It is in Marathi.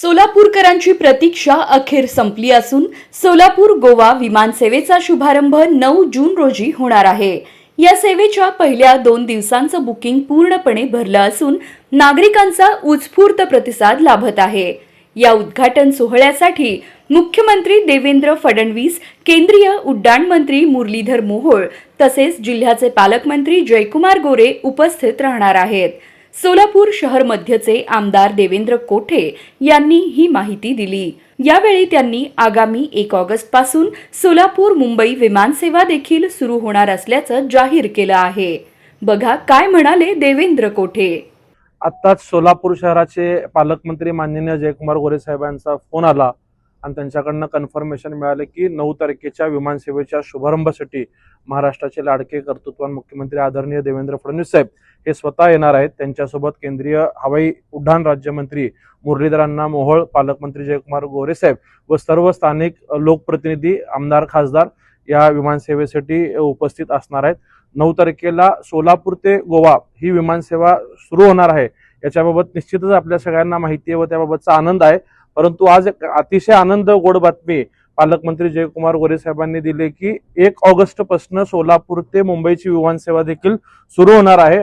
सोलापूरकरांची प्रतीक्षा अखेर संपली असून सोलापूर गोवा विमानसेवेचा शुभारंभ नऊ जून रोजी होणार आहे. या सेवेच्या पहिल्या दोन दिवसांचं बुकिंग पूर्णपणे भरलं असून नागरिकांचा उत्स्फूर्त प्रतिसाद लाभत आहे. या उद्घाटन सोहळ्यासाठी मुख्यमंत्री देवेंद्र फडणवीस केंद्रीय उड्डाण मंत्री मुरलीधर मोहोळ तसेच जिल्ह्याचे पालकमंत्री जयकुमार गोरे उपस्थित राहणार आहेत. सोलापूर शहर मध्यचे आमदार देवेंद्र कोठे यांनी ही माहिती दिली. यावेळी त्यांनी आगामी एक ऑगस्टपासून सोलापूर मुंबई विमानसेवा देखील सुरू होणार असल्याचं जाहीर केलं आहे. बघा काय म्हणाले देवेंद्र कोठे. आत्ताच सोलापूर शहराचे पालकमंत्री माननीय जयकुमार गोरे साहेबांचा फोन आला. आणि त्यांच्याकडनं कन्फर्मेशन मिळालं की नऊ तारखेच्या विमानसेवेच्या शुभारंभासाठी महाराष्ट्राचे लाडके कर्तृत्वान मुख्यमंत्री आदरणीय देवेंद्र फडणवीस साहेब हे स्वतः येणार आहेत. त्यांच्यासोबत केंद्रीय हवाई उड्डाण राज्यमंत्री मुरलीधरांना मोहोळ पालकमंत्री जयकुमार गोरे साहेब व सर्व स्थानिक लोकप्रतिनिधी आमदार खासदार या विमानसेवेसाठी उपस्थित असणार आहेत. नऊ तारखेला सोलापूर ते गोवा ही विमानसेवा सुरू होणार आहे. याच्याबाबत निश्चितच आपल्या सगळ्यांना माहिती आहे व त्याबाबतचा आनंद आहे. परंतु आज एक अतिशय आनंद गोड बातमी पालकमंत्री जयकुमार गोरे साहेबांनी दिली की एक ऑगस्टपासून सोलापूर ते मुंबईची विमानसेवा देखील सुरू होणार आहे.